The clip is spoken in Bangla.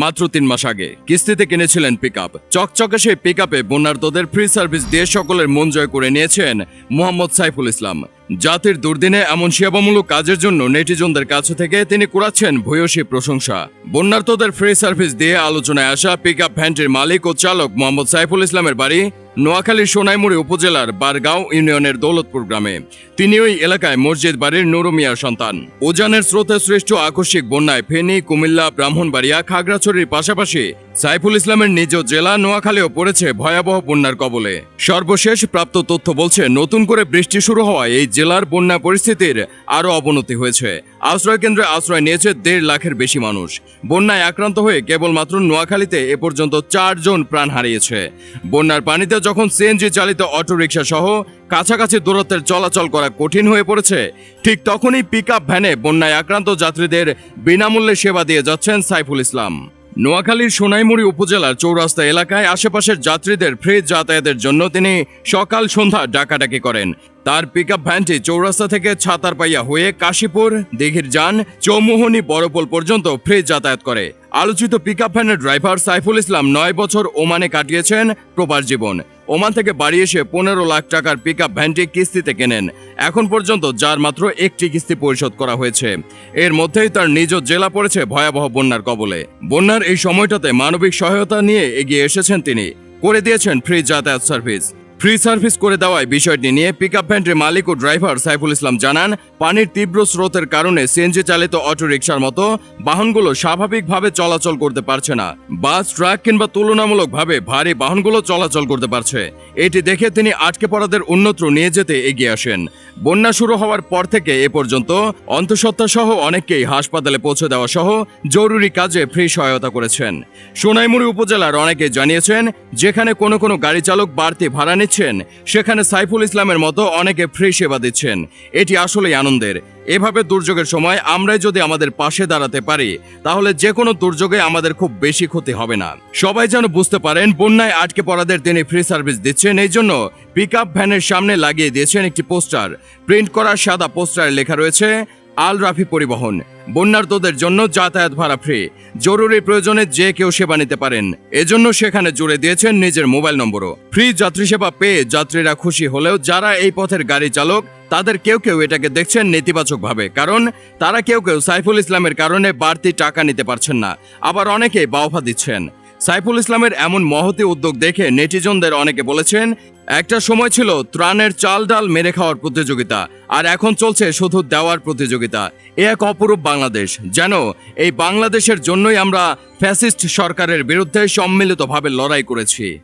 মাত্র তিন মাস আগে। কিস্তিতে কিনেছিলেন পিক আপ চকচকে সেই পিক আপে বন্যার্তদের ফ্রি সার্ভিস দিয়ে সকলের মন জয় করে নিয়েছেন মোহাম্মদ সাইফুল ইসলাম। জাতির দুর্দিনে এমন সেবামূলক কাজের জন্য নেটিজনদের কাছে থেকে তিনি কুড়াচ্ছেন ভূয়সী প্রশংসা। বন্যার্তদের ফ্রি সার্ভিস দিয়ে আলোচনায় আসা পিক আপ ভ্যানটির মালিক ও চালক মোহাম্মদ সাইফুল ইসলামের বাড়ি নোয়াখালীর সোনাইমুড়ি উপজেলার বারগাঁও ইউনিয়নের দৌলতপুর গ্রামে। তিনি ওই এলাকায় মসজিদ বাড়ির নুরু মিয়ার সন্তান। উজানের স্রোতে সৃষ্ট আকস্মিক বন্যায় ফেনী, কুমিল্লা, ব্রাহ্মণবাড়িয়া, খাগড়াছড়ির পাশাপাশি সাইফুল ইসলামের নিজ জেলা নোয়াখালীও পড়েছে ভয়াবহ বন্যার কবলে। সর্বশেষ প্রাপ্ত তথ্য বলছে, নতুন করে বৃষ্টি শুরু হওয়ায় এই জেলার বন্যা পরিস্থিতির আরও অবনতি হয়েছে। আশ্রয় কেন্দ্রে আশ্রয় নিয়েছে দেড় লাখের বেশি মানুষ। বন্যায় আক্রান্ত হয়ে কেবলমাত্র নোয়াখালীতে এ পর্যন্ত চারজন প্রাণ হারিয়েছে। বন্যার পানিতে যখন সিএনজি চালিত অটোরিকশা সহ কাছাকাছি দূরত্বের চলাচল করা কঠিন হয়ে পড়েছে, ঠিক তখনই পিক ভ্যানে বন্যায় আক্রান্ত যাত্রীদের বিনামূল্যে সেবা দিয়ে যাচ্ছেন সাইফুল ইসলাম। নোয়াখালীর সোনাইমুড়ি উপজেলার চৌরাস্তা এলাকায় আশেপাশের যাত্রীদের ফ্রি যাতায়াতের জন্য তিনি সকাল সন্ধ্যা ডাকাডাকি করেন। তার পিক আপ ভ্যানটি চৌরাস্তা থেকে ছাতার পাইয়া হয়ে কাশীপুর, দিঘির যান, চৌমোহনী বড়পোল পর্যন্ত ফ্রি যাতায়াত করে। আলোচিত পিক আপ ভ্যানের ড্রাইভার সাইফুল ইসলাম নয় বছর ওমানে কাটিয়েছেন প্রবাস জীবন। ওমান থেকে বাড়ি এসে পনেরো লাখ টাকার পিক আপ ভ্যানটি কিস্তিতে কেনেন। এখন পর্যন্ত যার মাত্র একটি কিস্তি পরিশোধ করা হয়েছে। এর মধ্যেই তার নিজ জেলা পড়েছে ভয়াবহ বন্যার কবলে। বন্যার এই সময়টাতে মানবিক সহায়তা নিয়ে এগিয়ে এসেছেন তিনি। করে দিয়েছেন ফ্রি যাতায়াত সার্ভিস ফ্রি সার্ভিস করে দেওয়ায় বিষয়টি নিয়ে পিক আপ ভ্যানটির মালিক ও ড্রাইভার সাইফুল ইসলাম জানান, পানির তীব্র স্রোতের কারণে সিএনজি চালিত অটো রিকশার মতো বাহনগুলো স্বাভাবিকভাবে চলাচল করতে পারছে না। বাস, ট্রাক কিংবা তুলনামূলকভাবে ভারী বাহনগুলো চলাচল করতে পারছে। এটি দেখে তিনি আটকে পড়াদের অন্যত্র নিয়ে যেতে এগিয়ে আসেন। বন্যা শুরু হওয়ার পর থেকে এ পর্যন্ত অন্তঃসত্ত্বা সহ অনেককেই হাসপাতালে পৌঁছে দেওয়া সহ জরুরি কাজে ফ্রি সহায়তা করেছেন। সোনাইমুড়ি উপজেলার অনেকে জানিয়েছেন, যেখানে কোনো কোনো গাড়ি চালক বাড়তি ভাড়া নিচ্ছেন সেখানে সাইফুল ইসলামের মতো অনেকে ফ্রি সেবা দিচ্ছেন। এটি আসলেই আনন্দের। এভাবে দুর্যোগের সময় আমরাই যদি আমাদের পাশে দাঁড়াতে পারি, তাহলে যে কোনো দুর্যোগে আমাদের খুব বেশি ক্ষতি হবে না। সবাই যেন বুঝতে পারেন, বন্যায় আটকে পড়াদের তিনি ফ্রি সার্ভিস দিচ্ছেন। এই জন্য পিক ভ্যানের সামনে লাগিয়ে দিয়েছেন একটি পোস্টার। প্রিন্ট করা সাদা পোস্টারে লেখা রয়েছে আল রাফি পরিবহন, বন্যার্তদের জন্য যাতায়াত ভাড়া ফ্রি জরুরি প্রয়োজনে যে কেউ সেবা নিতে পারেন। এজন্য সেখানে জুড়ে দিয়েছেন নিজের মোবাইল নম্বরও। ফ্রি যাত্রী সেবা পেয়ে যাত্রীরা খুশি হলেও যারা এই পথের গাড়ি চালক, তাদের কেউ কেউ এটাকে দেখছেন নেতিবাচকভাবে, কারণ তারা কেউ কেউ সাইফুল ইসলামের কারণে বাড়তি টাকা নিতে পারছেন না। আবার অনেকেই বাওফা দিচ্ছেন। সাইফুল ইসলামের এমন মহতি উদ্যোগ দেখে নেটিজনদের অনেকে বলেছেন, একটা সময় ছিল ত্রাণের চাল ডাল মেরে খাওয়ার প্রতিযোগিতা, আর এখন চলছে শুধু দেওয়ার প্রতিযোগিতা। এ এক অপরূপ বাংলাদেশ, যেন এই বাংলাদেশের জন্যই আমরা ফ্যাসিস্ট সরকারের বিরুদ্ধে সম্মিলিতভাবে লড়াই করেছি।